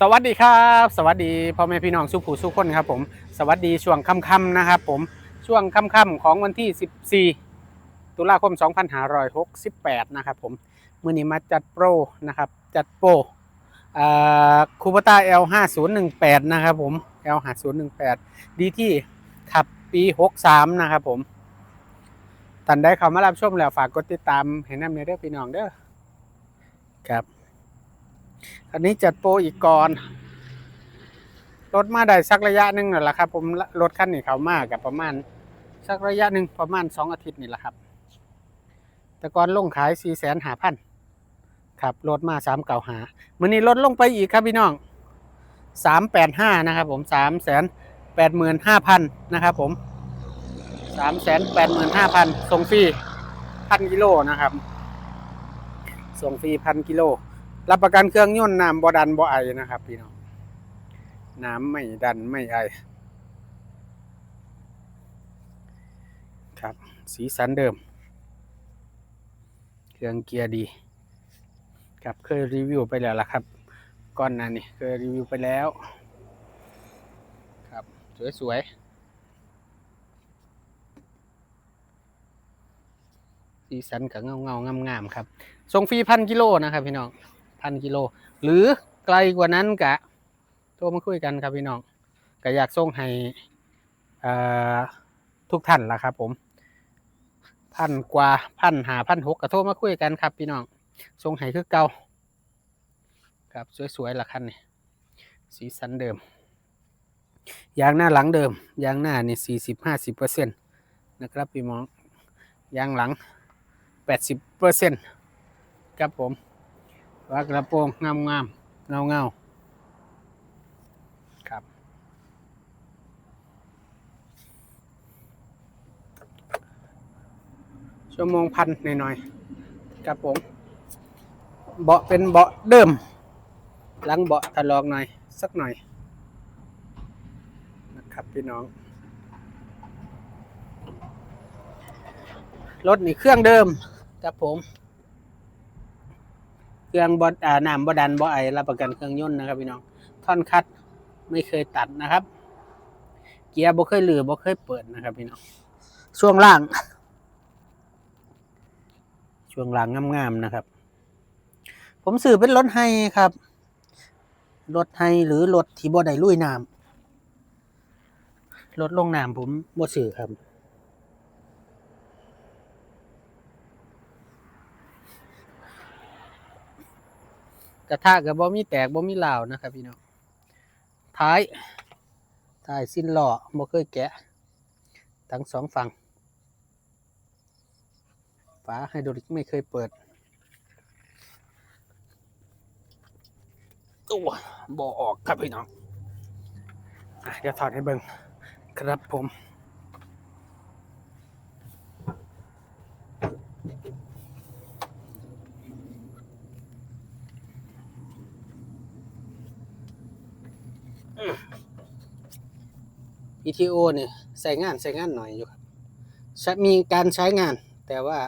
สวัสดีครับ สวัสดีพ่อแม่พี่น้องสุขูสุขคนครับผมสวัสดีช่วงค่ำๆนะครับผมช่วงค่ำๆของวันที่ 14 ตุลาคม 2568 นะครับผมมื่อนี้มาจัดโปรนะครับจัดโปรคูปต้า L5018 นะครับผม L5018 ดีที่ขับปี 63 นะครับผมท่านได้เข้ามารับชมแล้วฝากกดติดตามให้น้ำเนยเด้อพี่น้องเด้อครับ อันนี้จัดโปรอีกก่อนรถมาได้สักระยะหนึ่งนั่นแหละครับ ผมรถคันนี้เขามากกับประมาณ สักระยะหนึ่งประมาณสองอาทิตย์นี่แหละครับ แต่ก่อนลงขายสี่แสนหาพันครับรถมาสามเก่าหามื่อนี้ลดลงไปอีกครับพี่น้องสามแปดห้านะครับผมสามแสนแปดหมื่นห้าพันนะครับผมสามแสนแปดหมื่นห้าพันส่งฟรีพันกิโลนะครับ ส่งฟรีพันกิโล รับประกันเครื่องยนต์น้ำบ่ดันบ่ไอนะครับ พี่น้องน้ำไม่ดันไม่ไอ ครับ สีสันเดิม เครื่องเกียร์ดี ครับเคยรีวิวไปแล้วล่ะครับก่อนหน้านี้เคยรีวิวไปแล้ว ครับ สวยๆสีสันกับเงาเงางามงามๆครับส่งฟรีพันกิโลนะครับพี่น้อง พันกิโล หรือไกลกว่านั้นกะโทรมาคุยกันครับพี่น้องก็อยากส่งให้ทุกท่านละครับ ผมพันกว่าพันหาพันหกก็โทรมาคุยกันครับ พี่น้องส่งให้คือเก่าครับสวยๆละคันนี่สีสันเดิมยางหน้าหลังเดิมยางหน้านี่สี่สิบห้าสิบเปอร์เซ็นต์นะครับพี่น้องยางหลังแปดสิบเปอร์เซ็นต์ครับผม ว่ากระโปรงงามงามเงาเงาครับ ชั่วโมงพันหน่อยๆครับผมเบาะเป็นเบาะเดิม หลังเบาะถลอกหน่อย สักหน่อย นะครับพี่น้องรถนี่เครื่องเดิมครับผม เครื่องบดอ่าน้ำบดันบ่ไอรับประกันเครื่องยนต์นะครับพี่น้องท่อนคัดไม่เคยตัดนะครับ เกียร์บ่เคยหลือบ่เคยเปิดนะครับพี่น้องช่วงล่าง ช่วงล่างงามๆนะครับ ผมสื่อเป็นรถไฮครับรถไฮหรือรถที่บ่ได้ลุยน้ำรถลงน้ำผมบ่สื่อครับ ระทะกับบ่มีแตกบ่มีลาวนะครับพี่น้องท้ายท้ายสิ้นหล้อบ่เคยแกะ ทั้งสองฝั่งฝาไฮดรอลิกไม่เคยเปิดตัวบ่ออกครับพี่น้องเดี๋ยวถอดให้เบิ่งครับผม PTO เนี่ยใส่งานใส่งานหน่อยอยู่ครับมีการใช้งาน แต่ว่า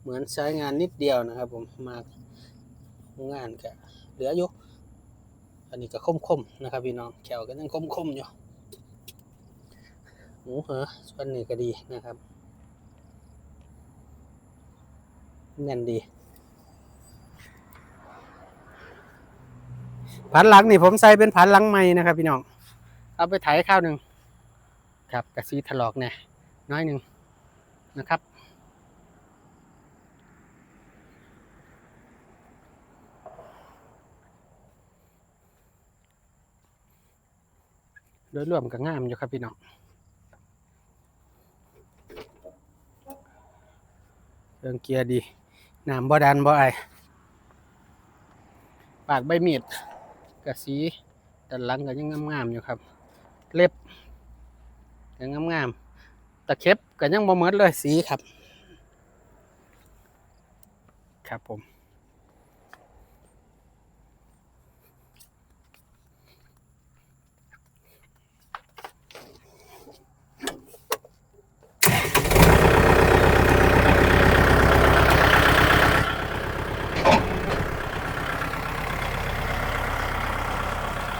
เหมือนใช้งานนิดเดียวนะครับ ผมมางานก็เหลืออยู่อันนี้ก็คมๆนะครับพี่น้องแขวก็ยังคมๆอยู่หมูเหรอส่วนนี้ก็ดีนะครับแน่นดีผันหลังนี่ผมใส่เป็นผันหลังใหม่นะครับพี่น้อง เอาไปไถข้าวหนึ่ง ครับกระซีถลอกแน่น้อยหนึ่งนะครับ โดยรวมก็งามอยู่ครับพี่น้องเรื่องเกียร์ดีน้ำบ่ดันบ่ไอปากใบมีดกระสีด้านหลังก็ยังงามๆอยู่ครับ เล็บ ยังงามๆตะเข็บก็ยังบ่เหมือนเลยสีครับ ครับผม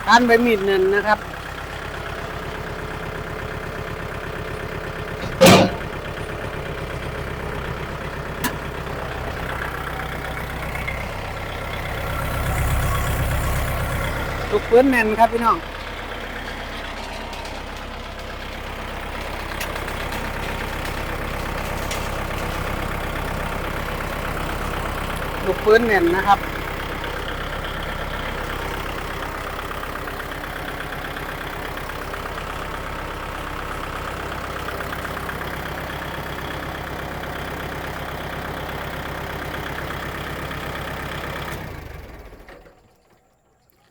การใบมีดเนินนะครับ ลุกพื้นแน่นครับพี่น้องลูกปืนเน่นนะครับ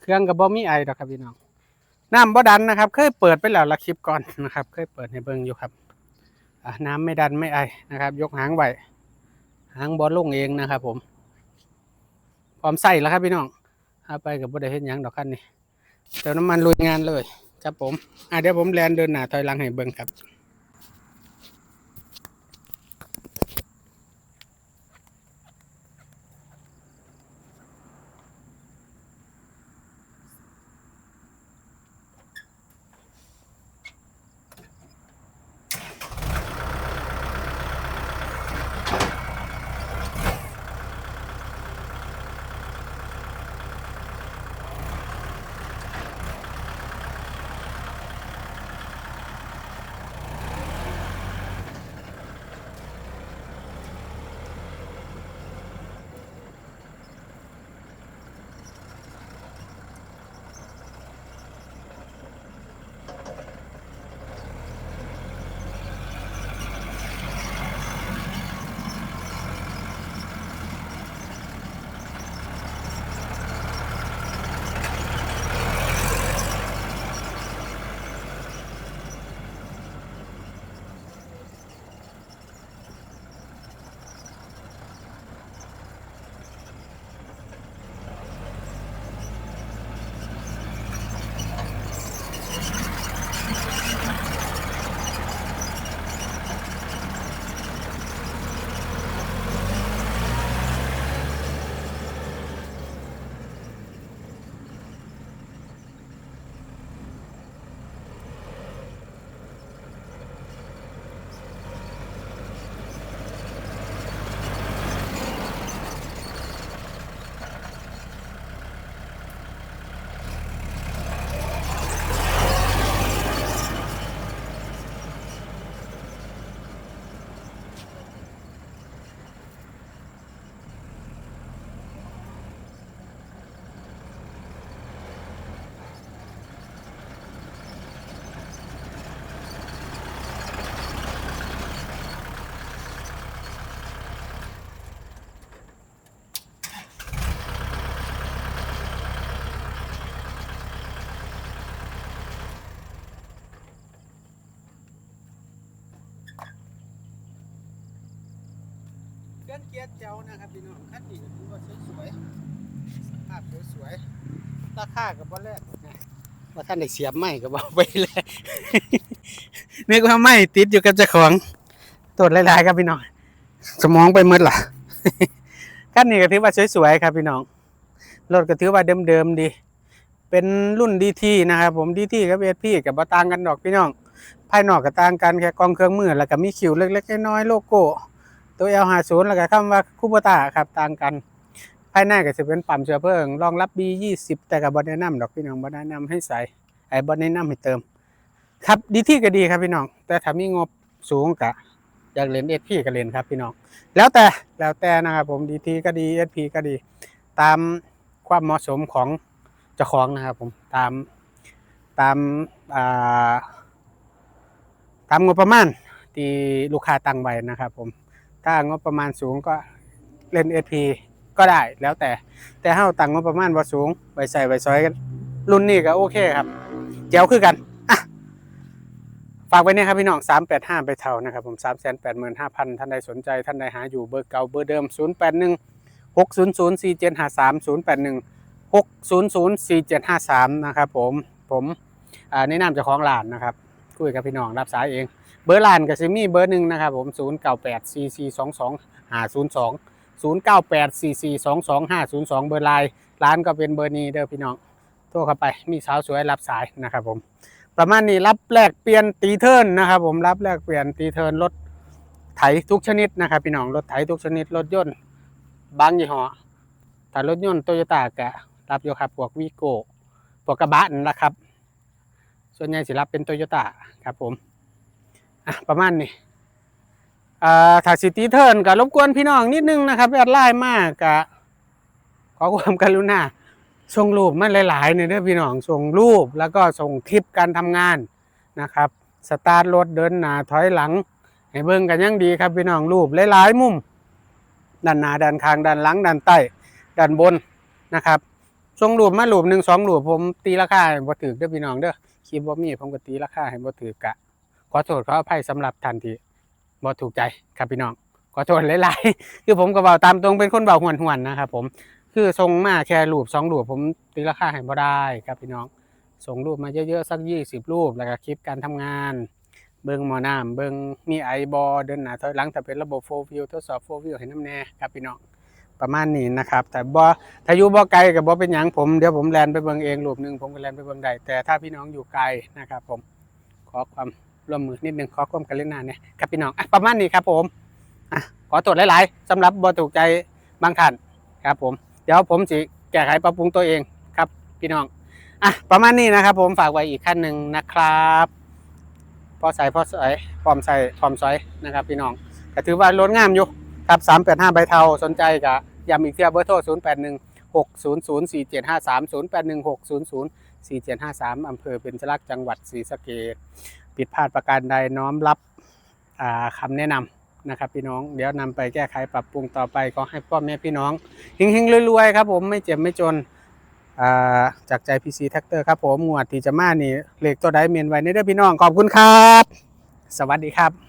เครื่องกับบอมีไอดอกครับพี่น้องน้ำบ่ดันนะครับ เคยเปิดไปแล้วละคลิปก่อนนะครับ เคยเปิดให้เบิ่งอยู่ครับน้ำไม่ดันไม่ไอนะครับ ยกหางไว้หางบอลลงเองนะครับ ผมพร้อมใส่แล้วครับพี่น้องเอาไปกับบ่ได้เห็นยังดอกคันนี้เติมน้ำมันลุยงานเลย ครับผมอะเดี๋ยวผมแลนเดินหน้าถอยหลังให้เบิ่งครับ รื่องเกียร์เจ้านะครับพี่น้องคันนี้ก็ถือว่าสวยๆสภาพสวยๆราคากับบ่แรกนะว่าท่านได้เสียบไม้ก็บอกไปเลยนึกว่าไม้ติดอยู่กับเจ้าของตรวจหลายๆครับพี่น้องสมองไปหมดล่ะคันนี้ก็ถือว่าสวยๆครับพี่น้องรถก็ถือว่าเดิมๆดี เป็นรุ่นดีทีนะครับผมดีทีกับเอสพีกับบ่ต่างกันดอกพี่น้องภายนอกก็ต่างกันแค่กองเครื่องมือแล้วก็มีคิวเล็กๆน้อยๆโลโก้ ตัว L50 แล้วก็คำว่าคูโบตาครับต่างกัน ภายในก็จะเป็นปั๊มเชื้อเพลิงรองรับ B20 แต่ก็บ่แนะนำดอกพี่น้องบ่แนะนำให้ใส่ไอ้บ่แนะนำให้เติม ครับดีที่ก็ดีครับพี่น้อง แต่ถ้ามีงบสูงก็อยากเล่น SP ก็เล่นครับพี่น้อง แล้วแต่แล้วแต่นะครับผมดีทีก็ดี SP ก็ดี ตามความเหมาะสมของเจ้าของนะครับผมตามตามอ่าตามงบประมาณที่ลูกค้าตั้งไว้นะครับผม ถ้างบประมาณสูงก็เล่น SP ก็ได้แล้วแต่แต่ถ้าเราตังงบประมาณว่าสูงไปใส่ไปซอยกันรุ่นนี้ก็โอเคครับเจ๋วคือกันอะฝากไว้เนี่ยครับพี่น้อง 385 ไปเท่านะครับผม 385,000 ท่านใดสนใจท่านใดหาอยู่เบอร์เก่าเบอร์เดิม 081 600 4753 081 600 4753 นะครับผมผมอ่าแนะนำเจ้าของร้านนะครับ คุยกับพี่น้องรับสายเอง เบอร์ร้านก็สิมี่เบอร์หนึ่งนะครับผม 0 9 8 4 4 2 2 5 0 2 0 9 8 4 4 2 2 5 0 2 เบอร์ไลน์ร้านก็เป็นเบอร์นี้เด้อพี่น้องโทรเข้าไปมีสาวสวยรับสายนะครับผม ประมาณนี้รับแลกเปลี่ยนตีเทิร์นนะครับผมรับแลกเปลี่ยนตีเทิร์นรถไถทุกชนิดนะครับพี่น้องรถไถทุกชนิดรถยนต์บางยี่ห้อแต่รถยนต์โตโยต้ากะรับอยู่ครับพวกวีโก้พวกกระบะนะครับ ส่วนใหญ่สิรับเป็นโตโยต้าครับผม อะประมาณนี้อ่าถ้าสิตีเทิร์นก็รบกวนพี่น้องนิดนึงนะครับแอดไลน์มากกะขอความกรุณาส่งรูปมาหลายๆเนี่ยเด้อพี่น้องส่งรูปแล้วก็ส่งคลิปการทำงานนะครับ สตาร์ทรถเดินหน้าถอยหลัง ให้เบิ่งกันยังดีครับพี่น้องรูปหลายๆมุมด้านหน้าด้านข้างด้านหลังด้านใต้ด้านบนนะครับส่งรูปมารูปหนึ่งสองรูปผมตีราคาให้บ่ถือเด้อพี่น้องเด้อคลิปบ่มีผมก็ตีราคาให้บ่ถือกะ อโทษขออภัยสำหรับท่านที่บ่ถูกใจครับพี่น้องขอโทษหลายๆคือผมก็เบาตามตรงเป็นคนเบาหวนๆนะครับผมคือส่งมาแค่รูปสองรูปผมตีราคาให้บ่ได้ครับพี่น้องส่งรูปมาเยอะๆสักยี่สิบรูปแล้วก็คลิปการทำงาน เบิ้งหมอน้ำเบิ้งมีไอบอเดินหน้าถอยหลังแต่เป็นระบบโฟวิวทดสอบโฟวิวให้น้ำแน่ครับพี่น้องประมาณนี้นะครับ แต่บ่ถ้าอยู่บ่ไกลกับบ่เป็นหยังผมเดี๋ยวผมแลนไปเบิ่งเองรูปหนึ่งผมก็แลนไปเบิ่งได้แต่ถ้าพี่น้องอยู่ไกลนะครับผมขอความ ร่วมมือนิดนึงขอความกรุณาเนี่ยครับพี่น้องอะประมาณนี้ครับผมอะขอตรวจหลาย ๆสำหรับบ่ถูกใจบางท่านครับผมเดี๋ยวผมสิแก้ไขปรับปรุงตัวเองครับพี่น้องอะประมาณนี้นะครับ ผมฝากไว้อีกขั้นหนึ่งนะครับพอใส่พอใส่พร้อมใส่พร้อมซอยนะครับ พี่น้องก็ถือว่าล้นงามอยู่ครับสามแปดห้าใบเทาสนใจกับย้ำอีกเที่ยวเบอร์โทรศูนย์แปดหนึ่งหกศูนย์ศูนย์สี่เจ็ดห้าสามศูนย์แปดหนึ่งหกศูนย์ศูนย์สี่เจ็ดห้าสามอำเภอเป็นชลักจังหวัดศรีสะเกษ ผิดพลาดประการใดน้อมรับคำคำแนะนำนะครับพี่น้องเดี๋ยวนำไปแก้ไขปรับปรุงต่อไปก็ให้พ่อแม่พี่น้องเฮงๆรวยๆครับผมไม่เจ็บไม่จนาจากใจพีซแท็กเตอร์ครับผมงวดที่จะมานี่เลขตัวใดเมนไว้ในเด้อพี่น้องขอบคุณครับ สวัสดีครับ